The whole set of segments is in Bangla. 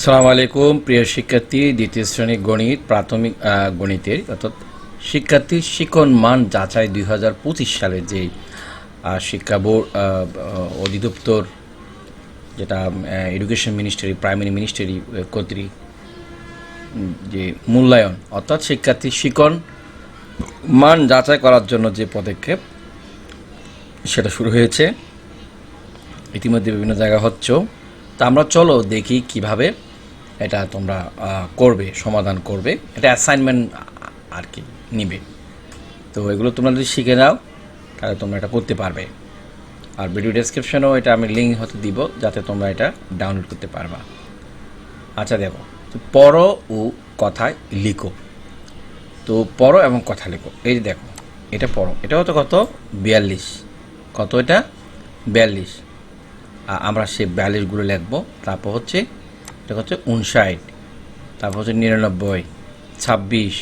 সালাম আলাইকুম, প্রিয় শিক্ষার্থী, দ্বিতীয় শ্রেণি গণিত, প্রাথমিক গণিতের, অর্থাৎ শিক্ষার্থী শিক্ষণ মান যাচাই দুই হাজার পঁচিশ সালে যে শিক্ষা বোর্ড অধিদপ্তর, যেটা এডুকেশন মিনিস্ট্রি, প্রাইমারি মিনিস্ট্রি কর্তৃক যে মূল্যায়ন, অর্থাৎ শিক্ষার্থী শিক্ষণ মান যাচাই করার জন্য যে পদক্ষেপ, সেটা শুরু হয়েছে। ইতিমধ্যে বিভিন্ন জায়গা হচ্ছেও। তা আমরা চলো দেখি কীভাবে এটা তোমরা করবে, সমাধান করবে। এটা অ্যাসাইনমেন্ট আর কি নিবে। তো এগুলো তোমরা যদি শিখে নাও, তাহলে তোমরা এটা করতে পারবে। আর ভিডিও ডেসক্রিপশনেও এটা আমি লিঙ্ক হতে দিব, যাতে তোমরা এটা ডাউনলোড করতে পারবা। আচ্ছা দেখো, তো পড়ো ও কথায় লিখো। তো পড়ো এবং কথা লেখো। এই যে দেখো, এটা পড়ো। এটা হতো কত? বিয়াল্লিশ। কত এটা? বিয়াল্লিশ। আমরা সেই বিয়াল্লিশগুলো লিখব। তারপর হচ্ছে, এটা হচ্ছে উনষাট, তারপর হচ্ছে নিরানব্বই, ছাব্বিশ,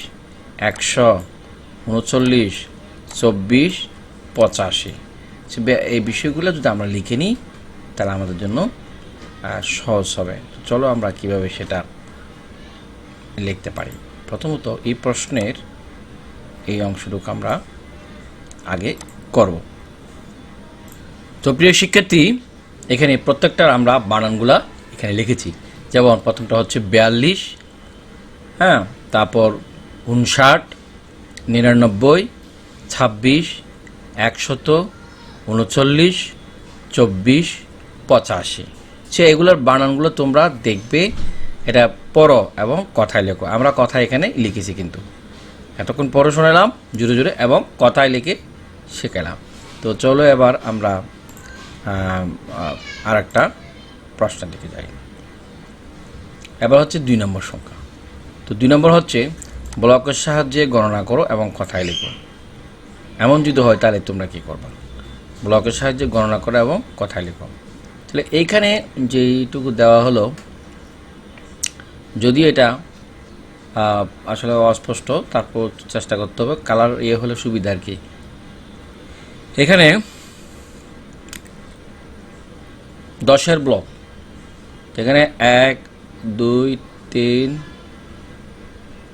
একশো, উনচল্লিশ, চব্বিশ, পঁচাশি। এই বিষয়গুলো যদি আমরা লিখে নিই, তাহলে আমাদের জন্য সহজ হবে। চলো আমরা কীভাবে সেটা লিখতে পারি। প্রথমত এই প্রশ্নের এই অংশটুকু আমরা আগে করব। তো প্রিয় শিক্ষার্থী এখানে প্রত্যেকটার আমরা বানানগুলা এখানে লিখেছি। যেমন প্রথমটা হচ্ছে বিয়াল্লিশ হ্যাঁ তারপর উনষাট, নিরানব্বই, ছাব্বিশ, একশত, উনচল্লিশ, চব্বিশ, পঁচাশি। সে এগুলোর বানানগুলো তোমরা দেখবে, এটা পড়ো এবং কথায় লেখো। আমরা কথা এখানে লিখেছি কিন্তু। এতক্ষণ পড়ে শোনালাম, জুড়ে জুড়ে, এবং কথায় লিখে শেখালাম। তো চলো এবার আমরা আর একটা প্রশ্ন দিকে যাই। এবার হচ্ছে দুই নম্বর সংখ্যা। তো দুই নম্বর হচ্ছে, ব্লকের সাহায্যে গণনা করো এবং কথায় লিখো। এমন যদি হয়, তাহলে তোমরা কী করবে? ব্লকের সাহায্যে গণনা করো এবং কথায় লিখো। তাহলে এইখানে যেইটুকু দেওয়া হলো যদি এটা আসলে অস্পষ্ট, তারপর চেষ্টা করতে হবে। কালার ইয়ে হলে সুবিধা আর কি। এখানে দশের ব্লক। এখানে এক, দুই, তিন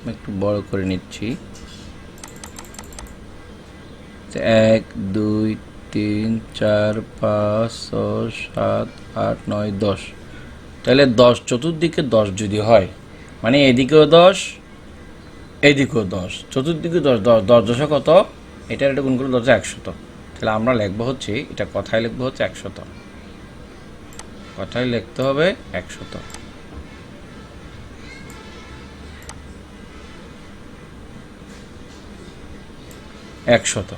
একটু বড় করে নিচ্ছি। এক, দুই, তিন, চার, পাঁচ, ছয়, সাত, আট, নয়, দশ। তাহলে দশ চতুর্দিকে দশ যদি হয় মানে এদিকেও দশ এদিকেও দশ। চতুর্দিকে দশ দশ দশ দশে কত? এটার এটা গুণ করে দশে একশত। তাহলে আমরা লিখব হচ্ছে, এটা কথায় লিখব হচ্ছে একশত। কথায় লিখতে হবে একশত। একশত।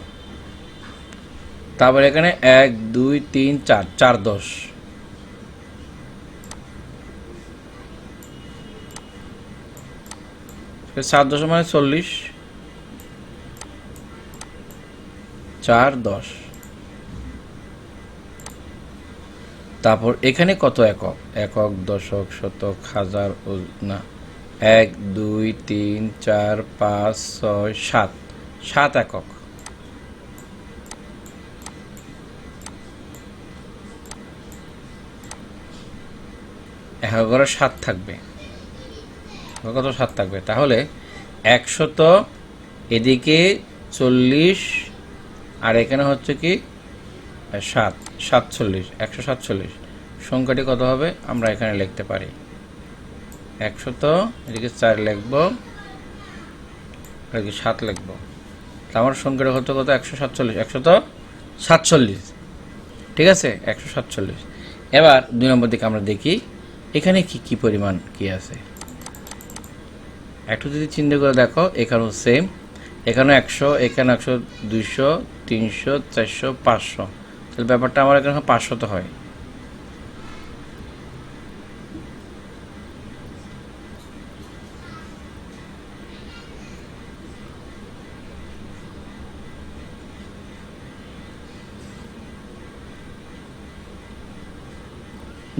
তারপর এখানে এক, দুই, তিন, চার চার, দশ। সাত দশ মানে চল্লিশ। চার, দশ। তারপর এখানে কত একক? একক, দশক, শতক, হাজার না। এক, দুই, তিন, চার, পাঁচ, ছয়, সাত। সাত একক। করে সাত থাকবে। কত সাত থাকবে। তাহলে একশত এদিকে চল্লিশ, আর এখানে হচ্ছে কি, সাত। সাতচল্লিশ, একশো সাতচল্লিশ। সংখ্যাটি কত হবে? আমরা এখানে লিখতে পারি। একশত এদিকে চার লিখব, এদিকে সাত লিখব। আমার সংখ্যাটা কত কত? একশো সাতচল্লিশ। একশত সাতচল্লিশ। ঠিক আছে? একশো সাতচল্লিশ। এবার দুই নম্বর দিকে আমরা দেখি, এখানে কি কি পরিমাণ কি আছে? একটু যদি চিন্তা করে দেখো, এখানেও সেম এখানে একশো এখানে একশো, দুইশো, তিনশো, চারশো, পাঁচশো। তাহলে ব্যাপারটা আমার এখানে পাঁচশো তো হয়।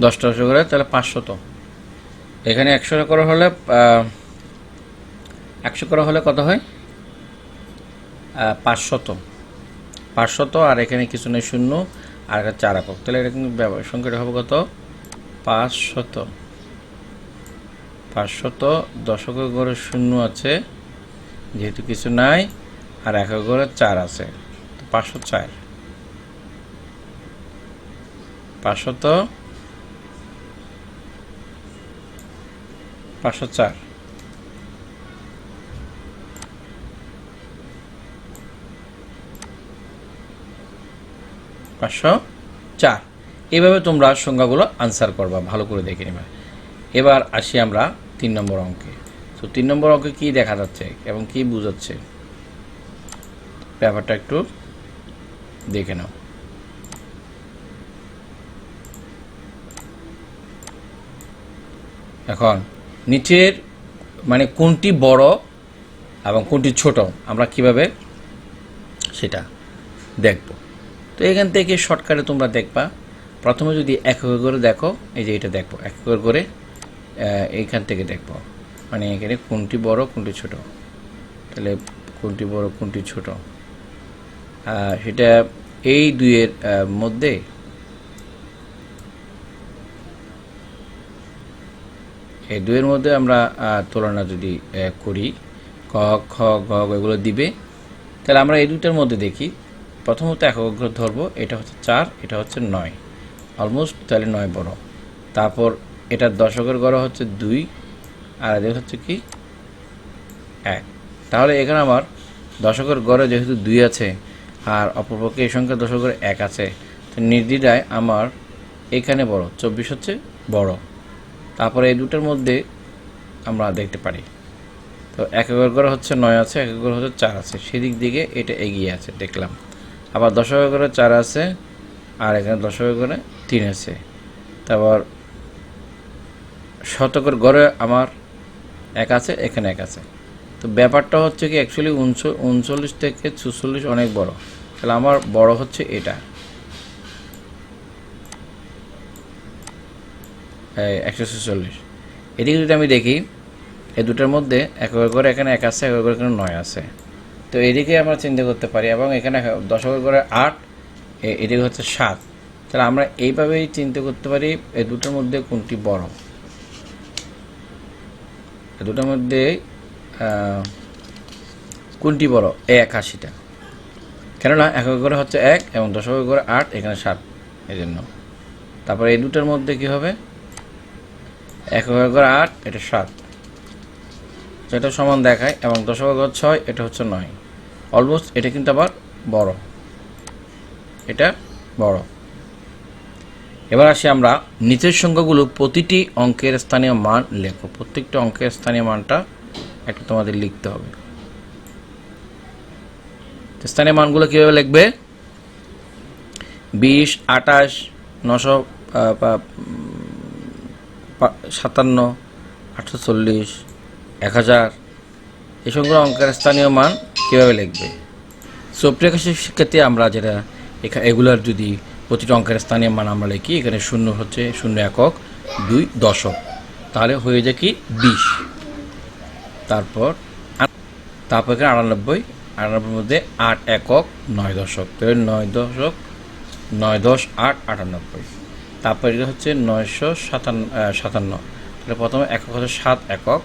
দশটা দশটা করে, তাহলে পাঁচশো তো এখানে একশো করা হলে একশো করা হলে কত হয়? পাঁচশত। পাঁচশত, আর এখানে কিছু নেই শূন্য, আর একটা চার একক। তাহলে এটা কিন্তু ব্যবহার সংখ্যাটা হবে কত? পাঁচশত। পাঁচশত দশকের ঘরে শূন্য আছে, যেহেতু কিছু নাই, আর একক ঘরে চার আছে। পাঁচশো চার। পাঁচশত পাঁচশো চার। পাঁচশো চার। এভাবে তোমরা সংখ্যাগুলো আনসার করবা, ভালো করে দেখে নেবে। এবার আসি আমরা তিন নম্বর অঙ্কে। তো তিন নম্বর অঙ্কে কি দেখা যাচ্ছে এবং কি বোঝাচ্ছে? ব্যাপারটা একটু দেখে নাও। এখন, নিচের মানে কোনটি বড় এবং কোনটি ছোট, আমরা কীভাবে সেটা দেখব। তো এখান থেকে শর্টকাটে তোমরা দেখবা। প্রথমে যদি এক এক করে দেখো, এই যে এটা দেখব এক এক করে এইখান থেকে দেখব মানে এখানে কোনটি বড়, কোনটি ছোট। তাহলে কোনটি বড়, কোনটি ছোট। সেটা এই দুইয়ের মধ্যে এই দুইয়ের মধ্যে আমরা তুলনা যদি করি, ক, খ গ এগুলো দিবে, তাহলে আমরা এই দুইটার মধ্যে দেখি। প্রথমত একক অগ্র ধরবো, এটা হচ্ছে চার, এটা হচ্ছে নয়। অলমোস্ট তাহলে নয় বড়। তারপর এটা দশকের গড় হচ্ছে দুই, আর এদের হচ্ছে কি? এক। তাহলে এখানে আমার দশকের গড়ে যেহেতু দুই আছে, আর অপরপক্ষে এই সংখ্যা দশকের এক আছে, তো নির্দ্বিধায় আমার এখানে বড়, চব্বিশ হচ্ছে বড়। তারপরে এই দুটোর মধ্যে আমরা দেখতে পারি। তো এক একর করে হচ্ছে নয় আছে, এক একর হচ্ছে চার আছে। সেদিক দিকে এটা এগিয়ে আছে, দেখলাম। আবার দশক করে চার আছে, আর এখানে দশক করে তিন আছে। তারপর শতকের গড়ে আমার এক আছে, এখানে এক আছে। তো ব্যাপারটা হচ্ছে কি অ্যাকচুয়ালি উনচল্লিশ থেকে চুচল্লিশ অনেক বড়। তাহলে আমার বড় হচ্ছে এটা। একশো ছেচল্লিশ। এদিকে যদি আমি দেখি, এই দুটোর মধ্যে এক করে এখানে এক আছে এক করে এখানে নয় আছে। তো এদিকে আমরা চিন্তা করতে পারি এবং এখানে দশকের করে আট এদিকে হচ্ছে সাত। তাহলে আমরা এইভাবেই চিন্তা করতে পারি এই দুটোর মধ্যে কোনটি বড়? দুটোর মধ্যে কোনটি বড়? এই একাশিটা। কেননা একক করে হচ্ছে এক এবং দশকের করে আট, এখানে সাত এই জন্য তারপরে এই দুটোর মধ্যে কি হবে? এক করে আট, এটা সাত। যেটা সমান দেখায় এবং ঘর ছয়, এটা হচ্ছে নয়। অলমোস্ট এটা কিন্তু আবার বড়। এটা বড়। এবার আসি আমরা নিচের সংখ্যাগুলো প্রতিটি অঙ্কের স্থানীয় মান লেখো। প্রত্যেকটা অঙ্কের স্থানীয় মানটা একটু তোমাদের লিখতে হবে। স্থানীয় মানগুলো কীভাবে লিখবে? বিশ আটাশ নশো সাতান্ন, আটশো চল্লিশ হাজার। এই সবগুলো অঙ্কের স্থানীয় মান কীভাবে লিখবে? সো প্রিয়কাশের শিক্ষার্থী, আমরা যেটা এখা এগুলার যদি প্রতিটা অঙ্কের স্থানীয় মান আমরা লিখি, এখানে শূন্য হচ্ছে শূন্য একক দুই দশক। তাহলে হয়ে যায় কি বিশ। তারপর তারপর এখানে আটানব্বই, আটানব্বইয়ের মধ্যে আট একক নয় দশক। তাহলে নয় দশক, নয় দশ, আট, আটানব্বই। তারপর এটা হচ্ছে নয়শো সাতান্ন সাতান্ন। তাহলে প্রথমে একক হচ্ছে সাত একক।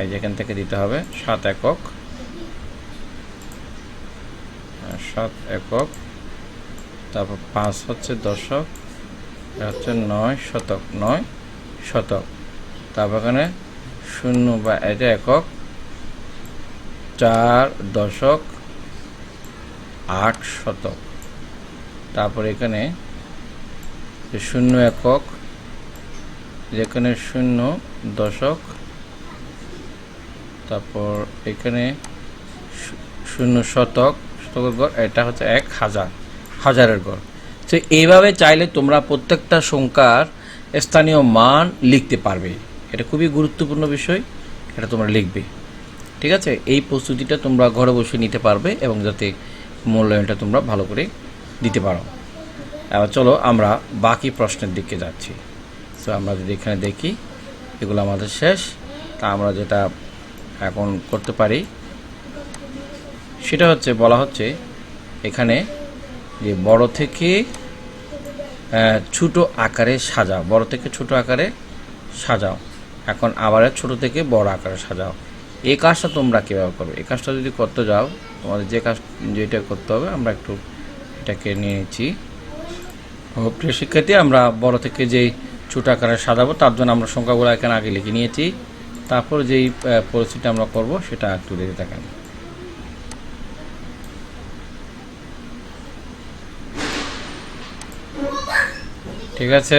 এই যেখান থেকে দিতে হবে সাত একক। সাত একক, তারপর পাঁচ হচ্ছে দশক হচ্ছে নয় শতক নয় শতক। তারপর এখানে শূন্য বা এটা একক, চার দশক, আট শতক। তারপর এখানে শূন্য একক, যেখানে শূন্য দশক তারপর এখানে শূন্য শতক, শতকের গড়, এটা হচ্ছে এক হাজার, হাজারের গড়। তো এইভাবে চাইলে তোমরা প্রত্যেকটা সংখ্যার স্থানীয় মান লিখতে পারবে। এটা খুবই গুরুত্বপূর্ণ বিষয়, এটা তোমরা লিখবে। ঠিক আছে? এই প্রস্তুতিটা তোমরা ঘরে বসে নিতে পারবে এবং যাতে মূল্যায়নটা তোমরা ভালো করে দিতে পারো। এবার চলো আমরা বাকি প্রশ্নের দিকে যাচ্ছি। সো আমরা যদি এখানে দেখি, এগুলো আমাদের শেষ। তা আমরা যেটা এখন করতে পারি। সেটা হচ্ছে, বলা হচ্ছে এখানে যে বড় থেকে ছোট আকারে সাজাও। বড় থেকে ছোট আকারে সাজাও। এখন আবার ছোট থেকে বড় আকারে সাজাও। এই কাজটা তোমরা কীভাবে করবে? এই কাজটা যদি করতে যাও, তোমাদের যে কাজ, যেটা করতে হবে, আমরা একটু এটাকে নিয়ে নিচ্ছি। প্রিয় শিক্ষার্থী, আমরা বড় থেকে যেই ছোট আকারে সাজাবো, তার জন্য আমরা সংখ্যাগুলো এখানে আগে লিখে নিয়েছি। তারপর যেই পরিস্থিতি আমরা করব সেটা একটু দেখে থাকেন ঠিক আছে?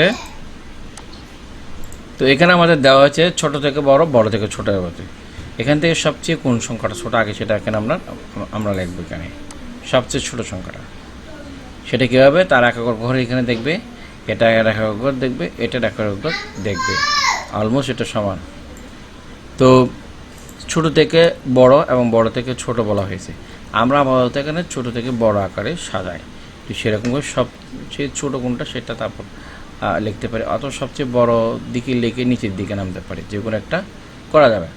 তো এখানে আমাদের দেওয়া হয়েছে ছোট থেকে বড় বড় থেকে ছোট হতে এখান থেকে সবচেয়ে কোন সংখ্যাটা ছোট? আগে সেটা এখানে আমরা আমরা লিখব এখানে। সবচেয়ে ছোট সংখ্যাটা। সেটা কীভাবে? তার একক ঘর এখানে দেখবে, এটা একক ঘর দেখবে, এটা একক ঘর দেখবে। অলমোস্ট এটা সমান। তো ছোট থেকে বড় এবং বড় থেকে ছোট বলা হয়েছে। আমরা আপাতত এখানে ছোট থেকে বড় আকারে সাজাই। তো সেরকম করে সবচেয়ে ছোট কোনটা সেটা তারপর লিখতে পারি। অত সবচেয়ে বড় দিকে লিখে নিচের দিকে নামতে পারি। যে কোনো একটা করা যাবে।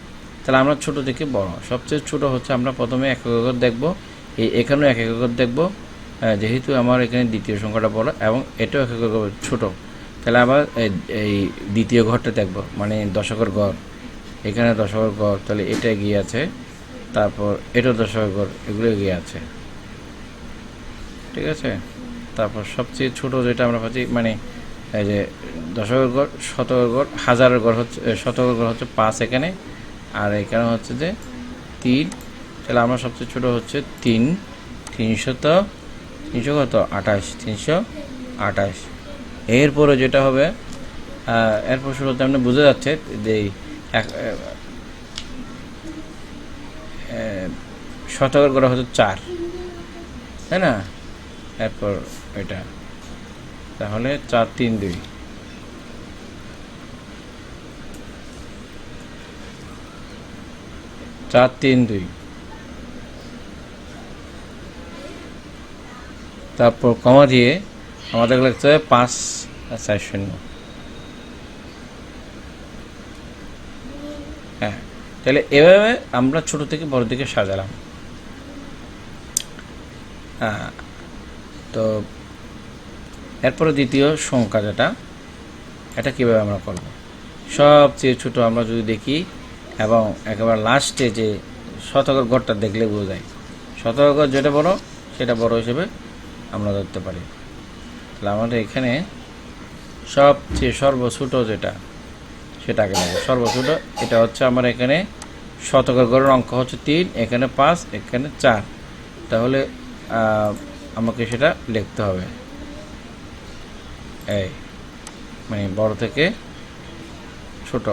তাহলে আমরা ছোট থেকে বড়। সবচেয়ে ছোট হচ্ছে আমরা প্রথমে এক একর দেখব। এই এখানেও এক একর দেখব। যেহেতু আমার এখানে দ্বিতীয় সংখ্যাটা বড় এবং এটাও এক একর ছোট। তাহলে আবার এই দ্বিতীয় ঘরটা দেখব। মানে দশকের ঘর। এখানে দশকের তাহলে এটা এগিয়ে আছে, তারপর এটাও দশকের ঘর এগুলো এগিয়ে আছে। ঠিক আছে? তারপর সবচেয়ে ছোট যেটা আমরা পাচ্ছি মানে এই যে দশকের ঘর শতকের ঘর হাজারের ঘর হচ্ছে শতকের ঘর হচ্ছে পাঁচ এখানে, আর এখানে হচ্ছে যে তিন। তাহলে আমার সবচেয়ে ছোট হচ্ছে তিন, তিনশত, তিনশো কত? আঠাশ, তিনশো আঠাশ। এরপরে যেটা হবে এরপর শুরুতে আপনি বোঝা যাচ্ছে যে শতকের ঘর হচ্ছে চার, তাই না? এরপর এটা। তাহলে চার, তিন, দুই। চার, তিন, দুই। তারপর কমা দিয়ে আমাদের হবে পাঁচ আর চার শূন্য। হ্যাঁ তাহলে এভাবে আমরা ছোট থেকে বড় দিকে সাজালাম। হ্যাঁ তো এরপরে দ্বিতীয় সংখ্যা যেটা এটা কীভাবে আমরা করব? সবচেয়ে ছোট আমরা যদি দেখি, এবং একেবারে লাস্টে যে শতকের ঘরটা দেখলে বোঝা যায়। শতকের ঘর যেটা বড়, সেটা বড় হিসেবে আমরা ধরতে পারি। তাহলে আমাদের এখানে সবচেয়ে সর্বছোট যেটা সেটাকে নেব সর্বছোট এটা হচ্ছে আমার এখানে শতকের ঘরের অঙ্ক হচ্ছে তিন, এখানে পাঁচ, এখানে চার। তাহলে আমাকে সেটা লিখতে হবে। এই মানে বড় থেকে ছোট।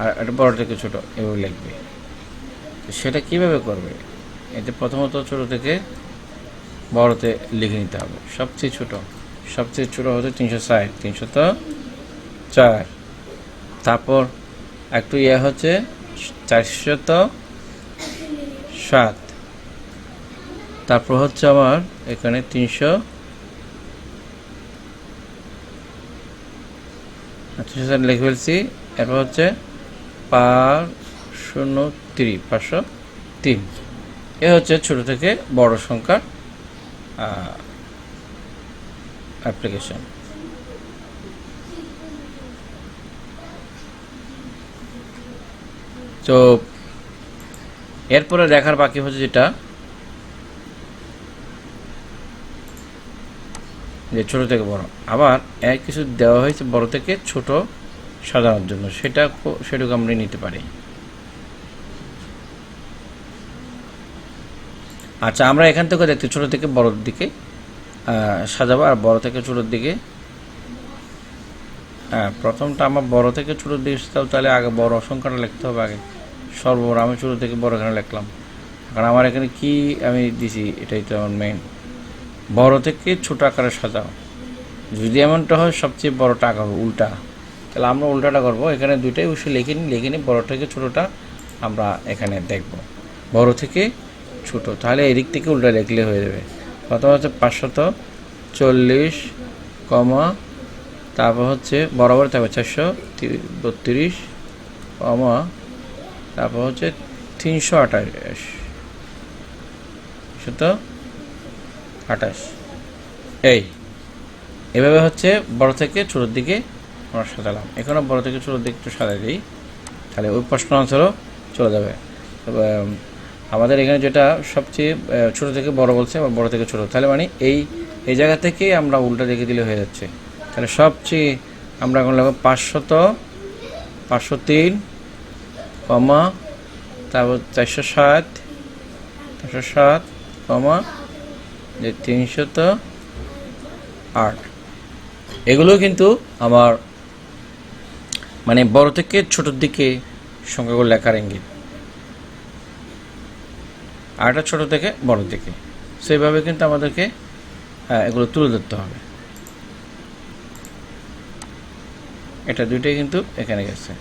আর এটা বড় থেকে ছোট, এভাবে লিখবে। সেটা কীভাবে করবে? এটা প্রথমত ছোট থেকে বড়তে লিখে নিতে হবে। সবচেয়ে ছোট সবচেয়ে ছোট হচ্ছে তিনশো ষাট তিনশো তো চার। তারপর একটু ইয়ে হচ্ছে চারশত সাত। তারপর হচ্ছে আমার এখানে তিনশো সাত লিখে ফেলছি। এরপর হচ্ছে পাঁচ শূন্য তিরি পাঁচশো তিন। এ হচ্ছে ছোট থেকে বড় সংখ্যার অ্যাপ্লিকেশন তো এরপরে দেখার বাকি হচ্ছে যেটা, যে ছোট থেকে বড়। আবার এক কিছু দেওয়া হয়েছে বড় থেকে ছোট সাজানোর জন্য। সেটা সেটুকু আমরা নিতে পারি। আচ্ছা আমরা এখান থেকে দেখতে ছোট থেকে বড়োর দিকে সাজাবো, আর বড় থেকে ছোটোর দিকে হ্যাঁ প্রথমটা আমার বড় থেকে ছোটোর দিকে তাহলে আগে বড় সংখ্যাটা লিখতে হবে আগে। সর্ববড় আমি ছোটো থেকে বড় এখানে লিখলাম। কারণ আমার এখানে কি আমি দিছি, এটাই তো আমার মেইন বড় থেকে ছোট আকারে সাজাও। যদি এমনটা হয়, সবচেয়ে বড়টা আঁকা হবে, উল্টা। তাহলে আমরা উল্টাটা করব। এখানে দুইটাই অবশ্যই লিখে নিই লিখে নিই বড় থেকে ছোটোটা আমরা এখানে দেখব। বড় থেকে ছোট। তাহলে এদিক থেকে উল্টা লিখলে হয়ে যাবে। প্রথম হচ্ছে পাঁচশত চল্লিশ, কমা তারপর হচ্ছে বরাবর থাকবে চারশো বত্রিশ, কমা, তারপর হচ্ছে তিনশো আঠাশ। শত আঠাশ। এই, এভাবে হচ্ছে বড় থেকে ছোটোর দিকে আমরা সাজালাম। এখানে বড় থেকে ছোটোর দিকে একটু সাজাই দিই, তাহলে ওই প্রশ্ন আনসারও চলে যাবে। আমাদের এখানে যেটা সবচেয়ে ছোট থেকে বড় বলছে, আবার বড় থেকে ছোট। তাহলে মানে এই এই জায়গা থেকে আমরা উল্টা দেখে দিলে হয়ে যাচ্ছে। তাহলে সবচেয়ে আমরা এখন লাগবো পাঁচশত, পাঁচশো তিন, কমা, তারপর চারশো সাত চারশো সাত কমা, যে তিনশত আট। এগুলো কিন্তু আমার মানে বড় থেকে ছোটোর দিকে সংখ্যাগুলো লেখার ইঙ্গিত। আরটা ছোটো থেকে বড় দিকে। সেইভাবে কিন্তু আমাদেরকে এগুলো তুলে ধরতে হবে। এটা দুইটাই কিন্তু এখানে গেছে।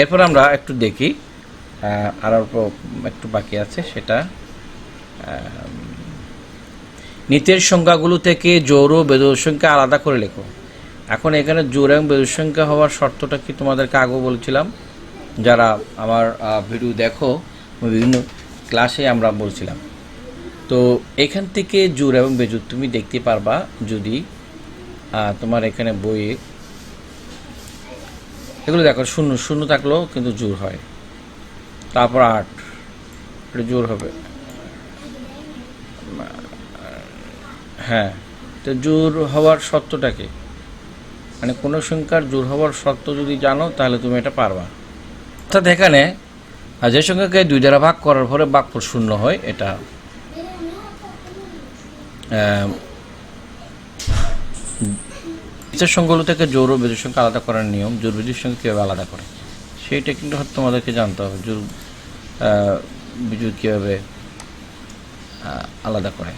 এরপর আমরা একটু দেখি আর অল্প একটু বাকি আছে সেটা নিতের সংখ্যাগুলো থেকে জোর ও বেদর সংখ্যা আলাদা করে লেখো। এখন এখানে জোর এবং বেদর সংখ্যা হওয়ার শর্তটা কি তোমাদেরকে আগেও বলছিলাম? যারা আমার ভিডিও দেখো, বিভিন্ন ক্লাসে আমরা বলছিলাম। তো এখান থেকে জোর এবং বেজুর তুমি দেখতে পারবা যদি তোমার এখানে বইয়ে এগুলো দেখো, শূন্য শূন্য থাকলেও কিন্তু জোর হয়। তারপর আট, এটা জোর হবে। হ্যাঁ তো জোর হওয়ার সত্যটা কি? মানে কোনো সংখ্যার জোর হওয়ার সত্য যদি জানো, তাহলে তুমি এটা পারবা। অর্থাৎ এখানে যে সংখ্যাকে দুই দ্বারা ভাগ করার পরে বাক্যর শূন্য হয়, এটা আহ, নিচের সংখ্যাগুলো থেকে জোর বেজোর সংখ্যা আলাদা করার নিয়ম জোর বেজোর সঙ্গে কীভাবে আলাদা করে? সেইটা কিন্তু হয়তো তোমাদেরকে জানতে হবে জোর বিজুর কীভাবে আলাদা করে?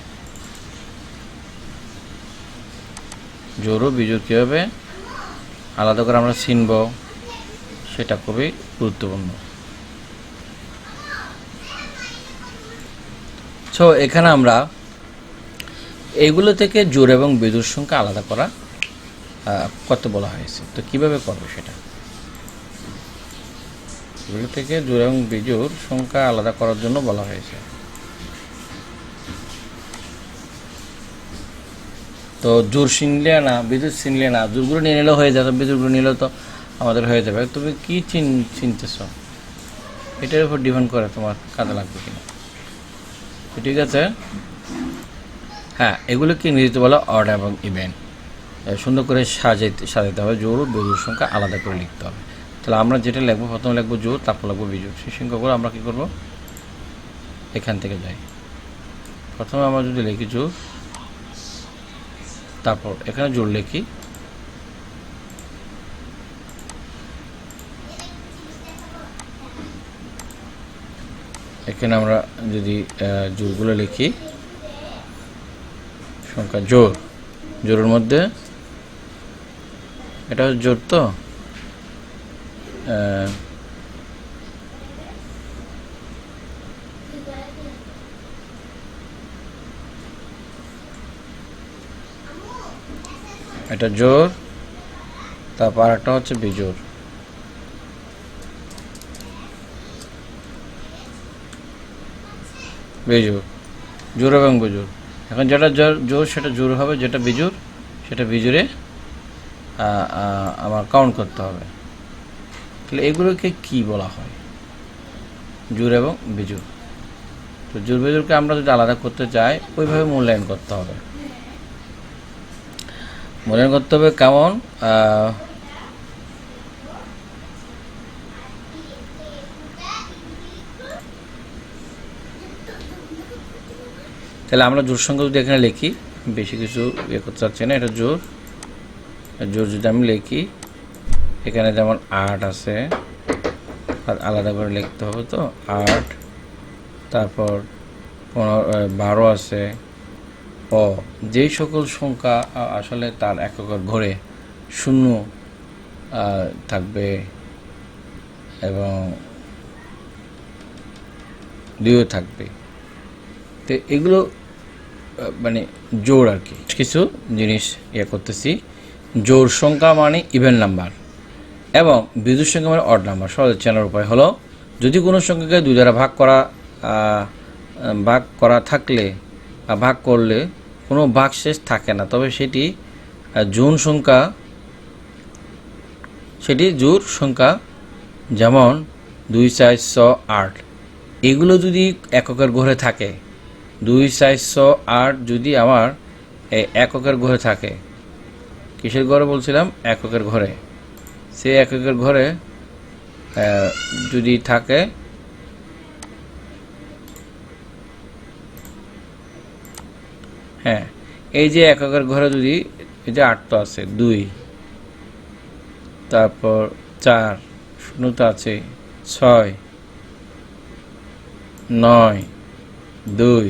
জোর বিজোর কীভাবে আলাদা করে আমরা চিনব সেটা খুবই গুরুত্বপূর্ণ। সো এখানে আমরা এইগুলো থেকে জোর এবং বিজুর সংখ্যা আলাদা করা করতে বলা হয়েছে? তো কীভাবে করব সেটা? এগুলো থেকে জোর এবং বিজোর সংখ্যা আলাদা করার জন্য বলা হয়েছে। তো জোর চিনলে না বিদ্যুৎ চিনলে না, জোরগুলো নিয়ে নিলেও হয়ে যাবে বিদ্যুৎগুলো নিলেও তো আমাদের হয়ে যাবে। তুমি কি চিন, চিনতেছ? এটার উপর ডিপেন্ড করে তোমার কাজে লাগবে কিনা। ঠিক আছে? হ্যাঁ এগুলোকে ইংরেজিতে বলা অর্ডার এবং ইভেন্ট সুন্দর করে সাজাইতে সাজাতে হবে জোর বিজোর সংখ্যা আলাদা করে লিখতে হবে। তাহলে আমরা যেটা লিখব, প্রথমে লিখব জোর, তারপর লিখব বিজোর সেই সংখ্যাগুলো আমরা কী করব? এখান থেকে যাই। প্রথমে আমরা যদি লিখি জোর, তারপর এখানে জোর লিখি। এখানে আমরা যদি জোরগুলো লিখি। সংখ্যা, জোর। জোরের মধ্যে, এটা জোর তো? এটা জোর, তারপর একটা হচ্ছে বিজোর। বিজোর। জোর এবং বিজোর। এখন যেটা জোর সেটা জোর হবে, যেটা বিজুর, সেটা বিজুরে আমার কাউন্ট করতে হবে। তাহলে এগুলোকে কি বলা হয়? জোর এবং বিজুর। তো জোর, বিজুরকে আমরা যদি আলাদা করতে চাই, ওইভাবে মূল্যায়ন করতে হবে। মূল্যায়ন করতে হবে কেমন? তাহলে আমরা জোর সংখ্যা যদি এখানে লিখি, বেশি কিছু ইয়ে করতে চাচ্ছি না, এটা জোর। জোর যদি আমি লিখি, এখানে যেমন আট আছে, আর আলাদা করে লিখতে হবে তো, আট, তারপর পনেরো বারো আছে, ও, যেই সকল সংখ্যা আসলে তার এককের ঘরে শূন্য থাকবে, এবং দুইও থাকবে। তো এগুলো মানে জোর আর কি। কিছু জিনিস ইয়ে করতেছি। জোর সংখ্যা মানে ইভেন নাম্বার এবং বিদ্যুৎ সংখ্যা মানে অড নাম্বার সহজে চেনার উপায় হলো যদি কোনো সংখ্যাকে দুই দ্বারা ভাগ করা ভাগ করা থাকলে আহ, ভাগ করলে কোনো ভাগ শেষ থাকে না তবে সেটি জোন সংখ্যা সেটি জোর সংখ্যা যেমন দুই চার ছ আট। এগুলো যদি এককের ঘরে থাকে দুই চারশো আট যদি আমার এই এককের ঘরে থাকে। কিসের ঘরে বলছিলাম? এককের ঘরে। সেই এককের ঘরে যদি থাকে হ্যাঁ এই যে এককের ঘরে যদি, এই যে আট তো আছে, দুই, তারপর চার শূন্য তো আছে, ছয়, নয়, দুই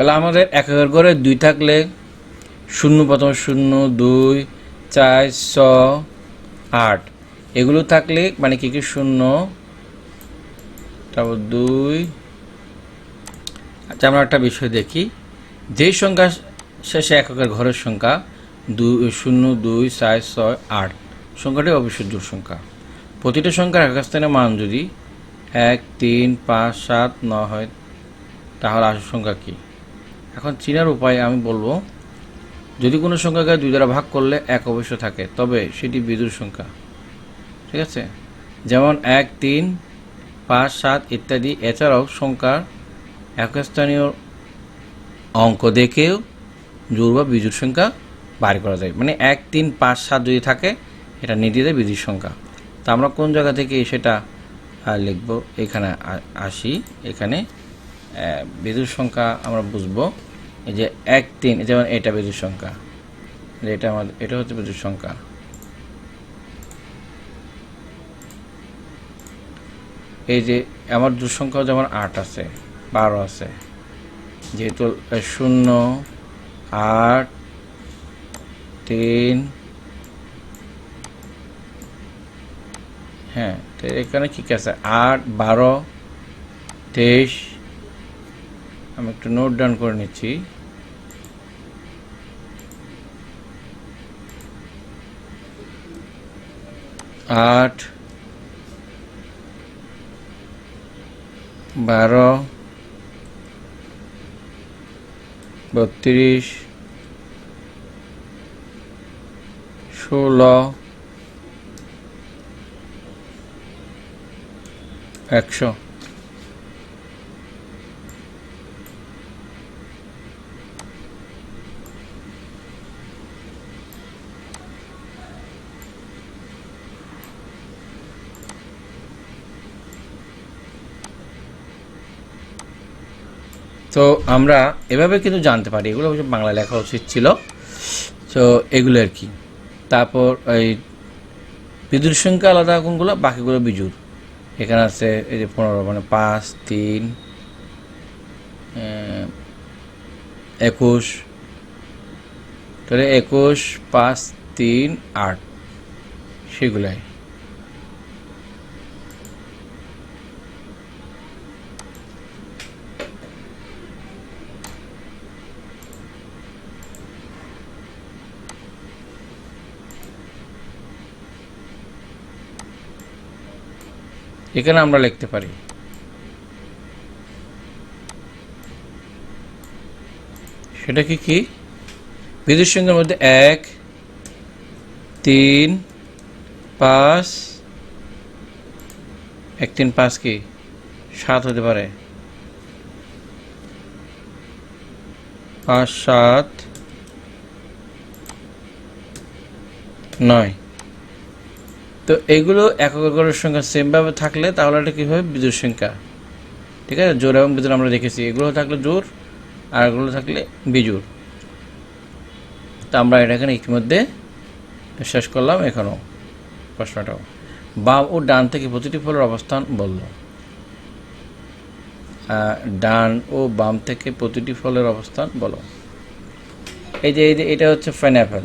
তাহলে আমাদের এককের ঘরে দুই থাকলে শূন্য, প্রথম শূন্য, দুই, চার, ছ, আট। এগুলো থাকলে মানে কি কি শূন্য? তারপর দুই। আচ্ছা আমরা একটা বিষয় দেখি। যেই সংখ্যা শেষে এককের ঘরের সংখ্যা দুই শূন্য, দুই, চার, ছয়, আট। সংখ্যাটি অবশ্যই জোড় সংখ্যা। প্রতিটা সংখ্যার একক স্থানের মান যদি এক, তিন, পাঁচ, সাত ন হয়, তাহলে আসল সংখ্যা কী? এখন চিনার উপায় আমি বলব, যদি কোনো সংখ্যাকে দুই দ্বারা ভাগ করলে এক অবশ্য থাকে, তবে সেটি বিজুর সংখ্যা। ঠিক আছে? যেমন এক, তিন, পাঁচ, সাত ইত্যাদি, এছাড়াও সংখ্যার একস্থানীয় অঙ্ক দেখেও জোর বা বিজুর সংখ্যা বার করা যায়। মানে এক, তিন, পাঁচ, সাত যদি থাকে, এটা নির্দিতে বিজুর সংখ্যা। তা আমরা কোন জায়গা থেকে সেটা লিখব? এখানে আসি। এখানে বিজুর সংখ্যা আমরা বুঝব, এই যে এক তিন যেমন এটা বিজুর সংখ্যা এটা আমাদের, এটা হচ্ছে বিজুর সংখ্যা। এই যে আমার জোর সংখ্যা যেমন আট আছে, বারো আছে, যেহেতু শূন্য, আট, তিন হ্যাঁ তো এখানে ঠিক আছে? আট, বারো, তেইশ আমি একটু নোট ডাউন করে নিচ্ছি। আট বারো বত্রিশ ষোলো একশো। তো আমরা এভাবে কিন্তু জানতে পারি। এগুলো অবশ্য বাংলা লেখা উচিত ছিল। তো এগুলো আর কি। তারপর এই বিদ্যুৎ সংখ্যা আলাদা কোনগুলো বাকিগুলো বিজুর এখানে আছে এই যে পনেরো মানে পাঁচ, তিন একুশ। তাহলে একুশ, পাঁচ, তিন, আট। সেগুলাই। এখানে আমরা লিখতে পারি। সেটা কি? কি বিদ্যুৎ সংখ্যার মধ্যে এক, তিন, পাঁচ, এক, তিন, পাঁচ কি? সাত হতে পারে। পাঁচ, সাত, নয়। তো এইগুলো একক সংখ্যা সেমভাবে থাকলে তাহলে এটা কী হবে? বিজোড় সংখ্যা। ঠিক আছে? জোর এবং বিজোড় আমরা দেখেছি। এগুলো থাকলে জোর আর এগুলো থাকলে বিজোড়। তো আমরা এটা এখানে ইতিমধ্যে শেষ করলাম এখনও প্রশ্নটাও। বাম ও ডান থেকে প্রতিটি ফলের অবস্থান বলল। ডান ও বাম থেকে প্রতিটি ফলের অবস্থান বলো। এই যে এই যে, এটা হচ্ছে পাইনঅ্যাপেল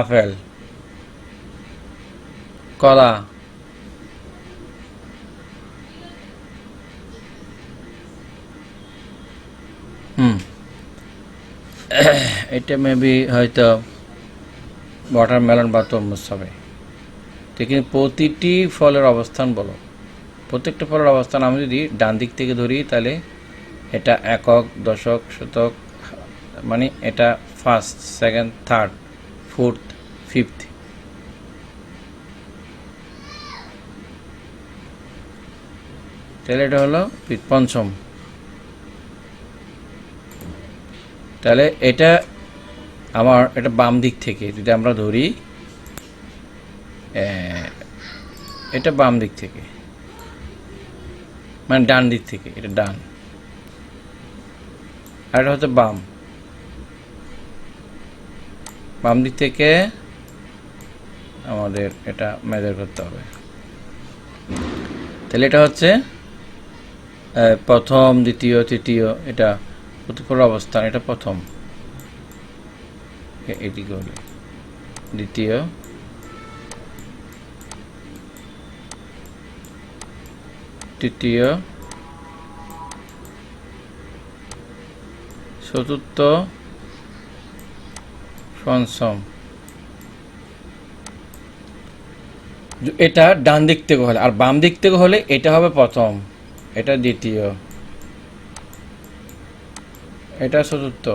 আপেল, কলা, হুম, এটা মেবি হয়তো ওয়াটারমেলন বা তরমুজ হবে। কিন্তু প্রতিটি ফলের অবস্থান বলো। প্রত্যেকটা ফলের অবস্থান আমি যদি ডান দিক থেকে ধরি, তাহলে এটা একক, দশক, শতক মানে এটা first second third fourth, fifth. তাহলে এটা হলো পঞ্চম। তাহলে এটা আমার, এটা বাম দিক থেকে, যদি আমরা ধরি এটা বাম দিক থেকে। মানে ডান দিক থেকে, এটা ডান। আর এটা হচ্ছে বাম। বাম দিক থেকে আমাদের এটা মেজার করতে হবে। তাহলে এটা হচ্ছে প্রথম, দ্বিতীয়, তৃতীয়, এটা প্রতিকূল অবস্থান, এটা প্রথম। এ- এদিকে হলে। দ্বিতীয়। তৃতীয়। চতুর্থ। য- এটা ডান দিক থেকে হলে, আর বাম দিক থেকে হলে এটা হবে প্রথম, এটা দ্বিতীয়। এটা চতুর্থ।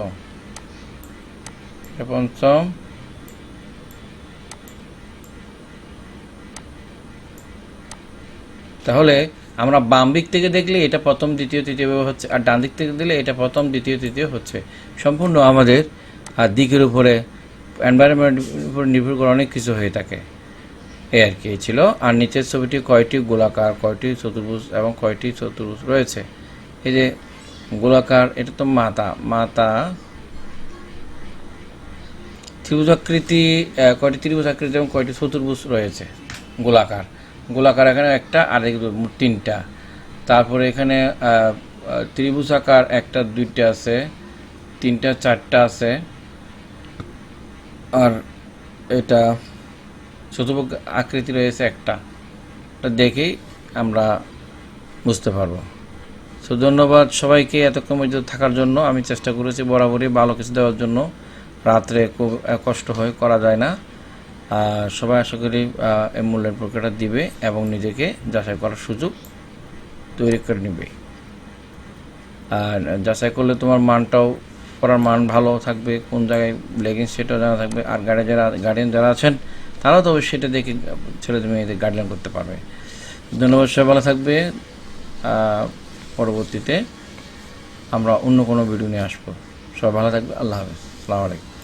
পঞ্চম। তাহলে আমরা বাম দিক থেকে দেখলে এটা প্রথম, দ্বিতীয়, তৃতীয় হচ্ছে, আর ডান দিক থেকে দিলে এটা প্রথম, দ্বিতীয়, তৃতীয় হচ্ছে। সম্পূর্ণ আমাদের দিকের উপরে এনভায়রনমেন্টের উপর নির্ভর করে অনেক কিছু হয়ে থাকে। এই আর কি ছিল। আর নিচের ছবিটি কয়টি গোলাকার, কয়টি চতুর্ভুজ এবং কয়টি চতুর্ভুজ রয়েছে? এই যে গোলাকার, এটা তো মাতা মাতা ত্রিভুজাকৃতি কয়টি ত্রিভুজ আকৃতি এবং কয়টি চতুর্ভুজ রয়েছে? গোলাকার। গোলাকার এখানে একটা, আর তিনটা। তারপরে এখানে ত্রিভুজ আকার একটা, দুইটা আছে, তিনটা, চারটা আছে। আর এটা চতুর্ভুজ আকৃতি রয়েছে একটা। দেখেই আমরা বুঝতে পারব। তো ধন্যবাদ সবাইকে এতক্ষণ পর্যন্ত থাকার জন্য। আমি চেষ্টা করেছি বরাবরই ভালো কিছু দেওয়ার জন্য। রাত্রে খুব কষ্ট হয়ে, করা যায় না। সবাই আশা করি মূল্যের প্রক্রিয়াটা দিবে এবং নিজেকে যাচাই করার সুযোগ তৈরি করে নেবে। আর যাচাই করলে তোমার মানটাও পড়ার মান ভালো থাকবে, কোন জায়গায় লেগিংস সেটা জানা থাকবে। আর গাড়ি যারা গার্ডিয়ান যারা আছেন, তারাও তো সেটা দেখে ছেলে মেয়েদের গার্ডিয়ান করতে পারবে। ধন্যবাদ, সবাই ভালো থাকবে। পরবর্তীতে আমরা অন্য কোনো ভিডিও নিয়ে আসব। সবাই ভালো থাকবে, আল্লাহ হাফেজ। আলাইকুম।